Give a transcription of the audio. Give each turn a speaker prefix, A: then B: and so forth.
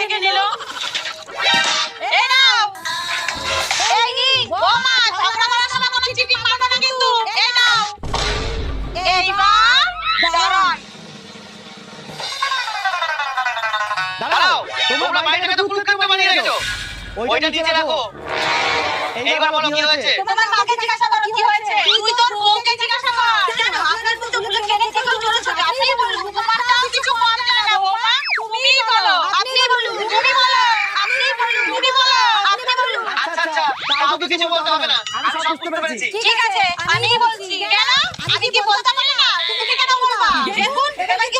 A: থেকে নিল।
B: তোমরা থেকে তো বানিয়ে রেখেছো ওইটা নিচে রাখো। এইবার বলো কি হয়েছে?
A: তোমার মাকে জিজ্ঞাসা
B: কাউকে কিছু বলতে হবে না। আমি সব বুঝতে পেরেছি।
A: ঠিক আছে আমি বলছি। কেন? আমি কি বলতে পারলে না? তুমি কেন বলবা? দেখুন এটা কি